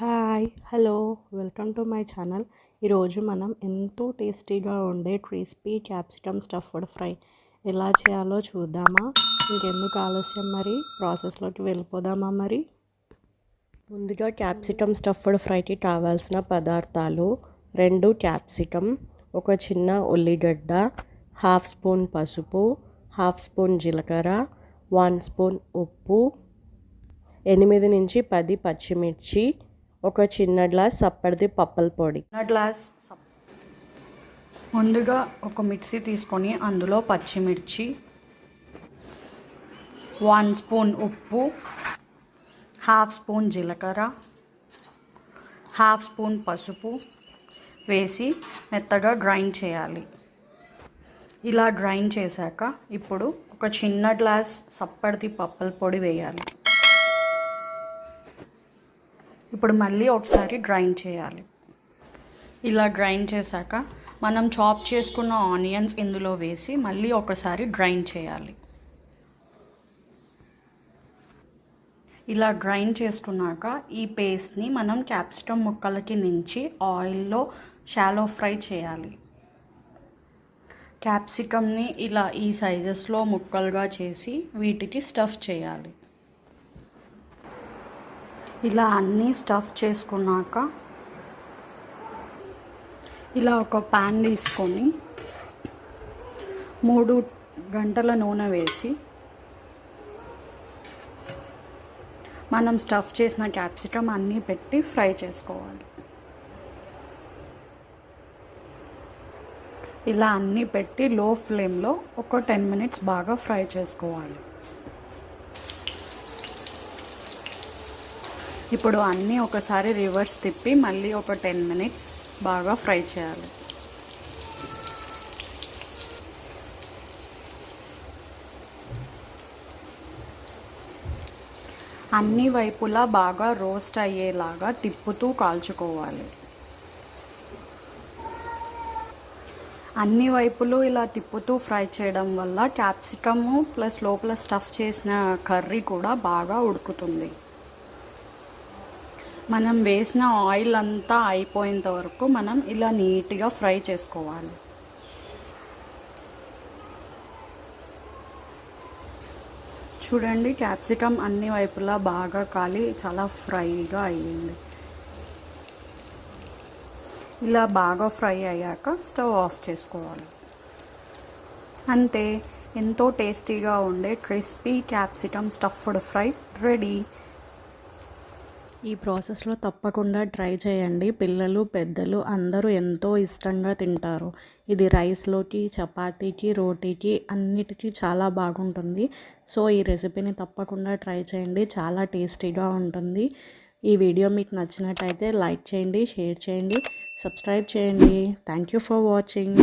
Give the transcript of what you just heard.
Hi hello welcome to my channel. ఈరోజు మనం ఎంతో టేస్టీగా ఉండే క్రిస్పీ క్యాప్సికమ్ స్టఫ్డ్ ఫ్రై ఎలా చేయాలో చూద్దామా? ఇంకెందుకు ఆలస్యం మరి? ప్రాసెస్లోకి వెళ్ళిపోదామా మరి? ముందుగా క్యాప్సికమ్ స్టఫ్డ్ ఫ్రైకి కావాల్సిన పదార్థాలు రెండు క్యాప్సికమ్ ఒక చిన్న ఉల్లిగడ్డ హాఫ్ స్పూన్ పసుపు హాఫ్ స్పూన్ జీలకర్ర వన్ స్పూన్ ఉప్పు ఎనిమిది నుంచి పది పచ్చిమిర్చి ఒక చిన్న గ్లాస్ సప్పడిది పప్పల పొడి. చిన్న గ్లాస్ సప్- ముందుగా ఒక మిక్సీ తీసుకొని అందులో పచ్చిమిర్చి వన్ స్పూన్ ఉప్పు హాఫ్ స్పూన్ జీలకర్ర హాఫ్ స్పూన్ పసుపు వేసి మెత్తగా గ్రైండ్ చేయాలి. ఇలా గ్రైండ్ చేశాక ఇప్పుడు ఒక చిన్న గ్లాస్ సప్పడిది పప్పల పొడి వేయాలి. ఇప్పుడు మళ్ళీ ఒకసారి గ్రైండ్ చేయాలి. ఇలా గ్రైండ్ చేశాక మనం చాప్ చేసుకున్న ఆనియన్స్ ఇందులో వేసి మళ్ళీ ఒకసారి గ్రైండ్ చేయాలి. ఇలా గ్రైండ్ చేసుకున్నాక ఈ పేస్ట్ని మనం క్యాప్సికమ్ ముక్కలకి నుంచి ఆయిల్లో షాలో ఫ్రై చేయాలి. క్యాప్సికమ్ని ఇలా ఈ సైజెస్లో ముక్కలుగా చేసి వీటికి స్టఫ్ చేయాలి. ఇలా అన్నీ స్టఫ్ చేసుకున్నాక ఇలా ఒక ప్యాన్ తీసుకొని మూడు గంటల నూనె వేసి మనం స్టఫ్ చేసిన క్యాప్సికమ్ అన్నీ పెట్టి ఫ్రై చేసుకోవాలి. ఇలా అన్నీ పెట్టి లో ఫ్లేమ్లో ఒక టెన్ మినిట్స్ బాగా ఫ్రై చేసుకోవాలి. ఇప్పుడు అన్నీ ఒకసారి రివర్స్ తిప్పి మళ్ళీ ఒక టెన్ మినిట్స్ బాగా ఫ్రై చేయాలి. అన్ని వైపులా బాగా రోస్ట్ అయ్యేలాగా తిప్పుతూ కాల్చుకోవాలి. అన్ని వైపులు ఇలా తిప్పుతూ ఫ్రై చేయడం వల్ల క్యాప్సికము ప్లస్ లోపల స్టఫ్ చేసిన కర్రీ కూడా బాగా ఉడుకుతుంది. మనం వేసిన ఆయిల్ అంతా అయిపోయేంత వరకు మనం ఇలా నీట్గా ఫ్రై చేసుకోవాలి. చూడండి క్యాప్సికమ్ అన్ని వైపులా బాగా కాలి చాలా ఫ్రైగా అయ్యింది. ఇలా బాగా ఫ్రై అయ్యాక స్టవ్ ఆఫ్ చేసుకోవాలి. అంతే ఎంతో టేస్టీగా ఉండే crispy capsicum stuffed fry ready. ఈ ప్రాసెస్లో తప్పకుండా ట్రై చేయండి. పిల్లలు పెద్దలు అందరూ ఎంతో ఇష్టంగా తింటారు. ఇది రైస్లోకి చపాతీకి రోటీకి అన్నిటికీ చాలా బాగుంటుంది. సో ఈ రెసిపీని తప్పకుండా ట్రై చేయండి. చాలా టేస్టీగా ఉంటుంది. ఈ వీడియో మీకు నచ్చినట్టయితే లైక్ చేయండి షేర్ చేయండి సబ్స్క్రైబ్ చేయండి. Thank you for watching.